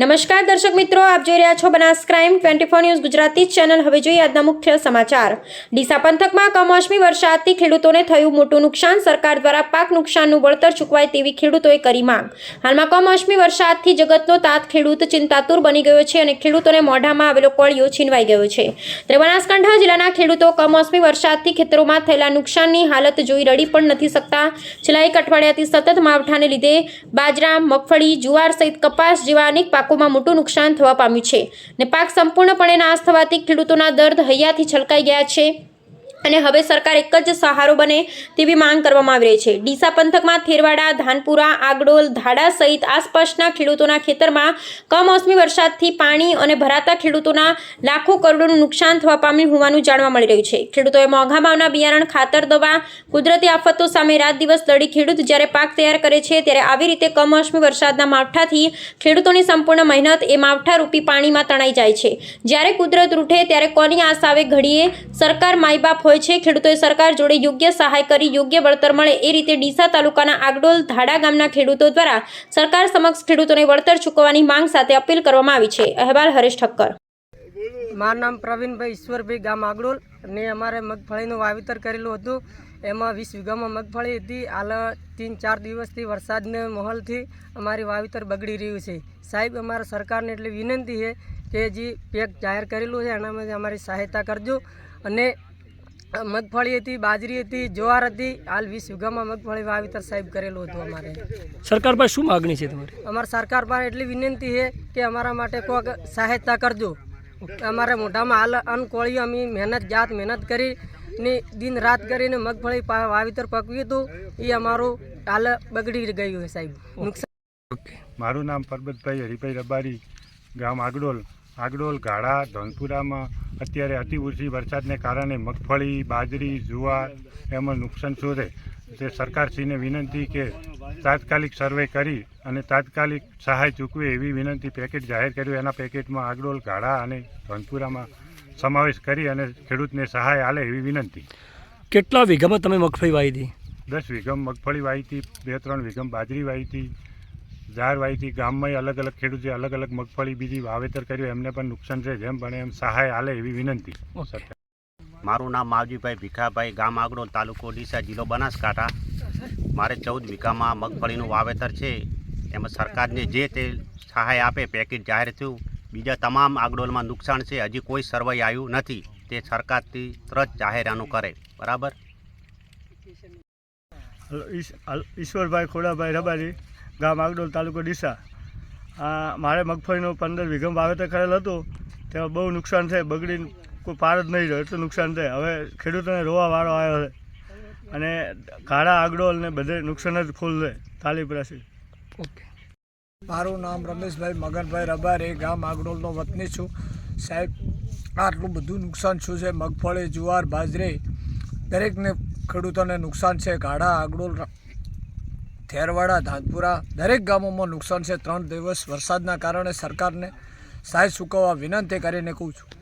નમસ્કાર દર્શક મિત્રો, આપ જોઈ રહ્યા છો Banas crime twenty four news Gujarati channel. હવે જોઈએ આજના મુખ્ય સમાચાર. ડીસા પંથકમાં કમોસમી વરસાદથી ખેડૂતોને થયું મોટું નુકસાન. સરકાર દ્વારા પાક નુકસાનનું વળતર ચૂકવાય તેવી ખેડૂતોએ કરી માંગ. હાલમાં કમોસમી વરસાદથી જગતનો તાત ખેડૂત ચિંતાતુર બની ગયો છે અને ખેડૂતોને મોઢામાં આવેલો કોળિયો છીનવાઈ ગયો છે. ત્યારે બનાસકાંઠા જિલ્લાના ખેડૂતો કમોસમી વરસાદથી ખેતરોમાં થયેલા નુકસાનની હાલત જોઈ રડી પણ નથી શકતા. છેલ્લા એક અઠવાડિયાથી સતત માવઠાને લીધે બાજરા, મગફળી, જુવાર સહિત કપાસ જેવા અનેક પાકોમાં મોટું નુકસાન થવા પામ્યું છે. ને પાક સંપૂર્ણપણે નાશ થવાથી ખેડૂતોના દર્દ હૈયાથી છલકાઈ ગયા છે. અને હવે સરકાર એક જ સહારો બને તેવી માંગ કરવામાં આવી રહી છે. ડીસા પંથકમાં થેરવાડા, ધાનપુરા, આગડોલ, ધાડા સહિત આસપાસના ખેડૂતોના ખેતરમાં કમોસમી વરસાદથી પાણી અને ભરાતા ખેડૂતોના લાખો કરોડોનું નુકસાન થવા પામ્યું હોવાનું જાણવા મળી રહ્યું છે. ખેડૂતોએ મોંઘા ભાવના બિયારણ, ખાતર, દવા, કુદરતી આફતો સામે રાત દિવસ લડી ખેડૂત જ્યારે પાક તૈયાર કરે છે ત્યારે આવી રીતે કમોસમી વરસાદના માવઠાથી ખેડૂતોની સંપૂર્ણ મહેનત એ માવઠારૂપી પાણીમાં તણાઈ જાય છે. જ્યારે કુદરત રૂઠે ત્યારે કોની આશ આવે ઘડીએ સરકાર માયબાપ હોય છે. ખેડૂતોએ સરકાર જોડે યોગ્ય સહાય કરી, યોગ્ય વળતર મળે એ રીતે ડીસા તાલુકાના આગડોલ ધાડા ગામના ખેડૂતો દ્વારા સરકાર સમક્ષ ખેડૂતોને વળતર ચૂકવવાની માંગ સાથે અપીલ કરવામાં આવી છે. અહેવાલ હરેશ ઠક્કર. મારું નામ પ્રવીણભાઈ ઈશ્વરભાઈ ગામ આગડોલ અને અમારે મગફળીનું વાવેતર કરેલું હતું. એમાં વીસ વીઘામાં મગફળી હતી. હાલ ત્રણ ચાર દિવસથી વરસાદને માહોલથી અમારી વાવેતર બગડી રહ્યું છે. સાહેબ, અમારા સરકારને એટલી વિનંતી છે કે જે પેક જાહેર કરેલું છે એનામાં અમારી સહાયતા કરજો અને મગફળી હતી બાજરી હતી જુવાર હતી. હાલ વીસ વીઘામાં મગફળી વાવેતર સાહેબ કરેલું હતું અમારે. સરકાર પાસે શું માગણી છે તમારી? અમારી સરકાર પાસે એટલી વિનંતી છે કે અમારા માટે કોઈક સહાયતા કરજો. અમારે મોઢામાં હાલ અનકોળી અમે મહેનત જાત મહેનત કરી ને દિન રાત કરીને મગફળી વાવેતર પકવ્યું હતું. એ અમારું હાલ બગડી ગયું સાહેબ. નુકસાન મારું નામ પરબતભાઈ હરિભાઈ રબારી ગામ આગડોલ. આગડોલ ગાળા ધનપુરામાં અત્યારે અતિવૃષ્ટિ વરસાદને કારણે મગફળી બાજરી જુવાર એમાં નુકસાન શોધે. તે સરકારશ્રીને વિનંતી કે તાત્કાલિક સર્વે કરી અને તાત્કાલિક સહાય ચૂકવે એવી વિનંતી પેકેટ જાહેર કર્યું. એના પેકેટમાં આગડોલ ગાળા અને ધનપુરામાં સમાવેશ કરી અને ખેડૂતને સહાય આલે એવી વિનંતી. કેટલા વીઘામાં તમે મગફળી વાવી હતી? દસ વીઘમ મગફળી વાવી હતી બે ત્રણ વીઘમ બાજરી વાવી હતી હતી ગામમાં અલગ અલગ ખેડૂતે અલગ અલગ મગફળી બીજી વાવેતર કર્યું એમને પણ નુકસાન છે. જેમ પણ એમ સહાય હાલે એવી વિનંતી. મારું નામ માવજીભાઈ ભીખાભાઈ ગામ આગડોલ તાલુકો ડીસા જિલ્લો બનાસકાંઠા. મારે ચૌદ વીઘામાં મગફળીનું વાવેતર છે. એમાં સરકારને જે તે સહાય આપે પેકેજ જાહેર થયું. બીજા તમામ આગડોલમાં નુકસાન છે. હજી કોઈ સર્વે આવ્યું નથી. તે સરકારથી તરત જાહેર આનું કરે. બરાબર? ઈશ્વરભાઈ ખોડાભાઈ રબારી. ગામ આગડોલ તાલુકો ડીસા. આ મારે મગફળીનો પંદર વીઘમ વાવેતર કરેલ હતું. તેમાં બહુ નુકસાન થાય બગડીને કોઈ પાર જ નહીં રહ્યો એટલું નુકસાન થાય. હવે ખેડૂતોને રોવા વાળો આવ્યો છે. અને કાળા આગડોલ ને બધે નુકસાન જ ફૂલ છે તાલીપરાસી ઓકે. મારું નામ રમેશભાઈ મગનભાઈ રબારી ગામ આગડોલનો વતની છું. સાહેબ આટલું બધું નુકસાન શું છે? મગફળી જુવાર બાજરી દરેકને ખેડૂતોને નુકસાન છે. ગાડા આગડોલ થેરવાડા ધાનપુરા દરેક ગામોમાં નુકસાન છે. ત્રણ દિવસ વરસાદના કારણે સરકારને સહાય ચૂકવવા વિનંતી કરીને કહું છું.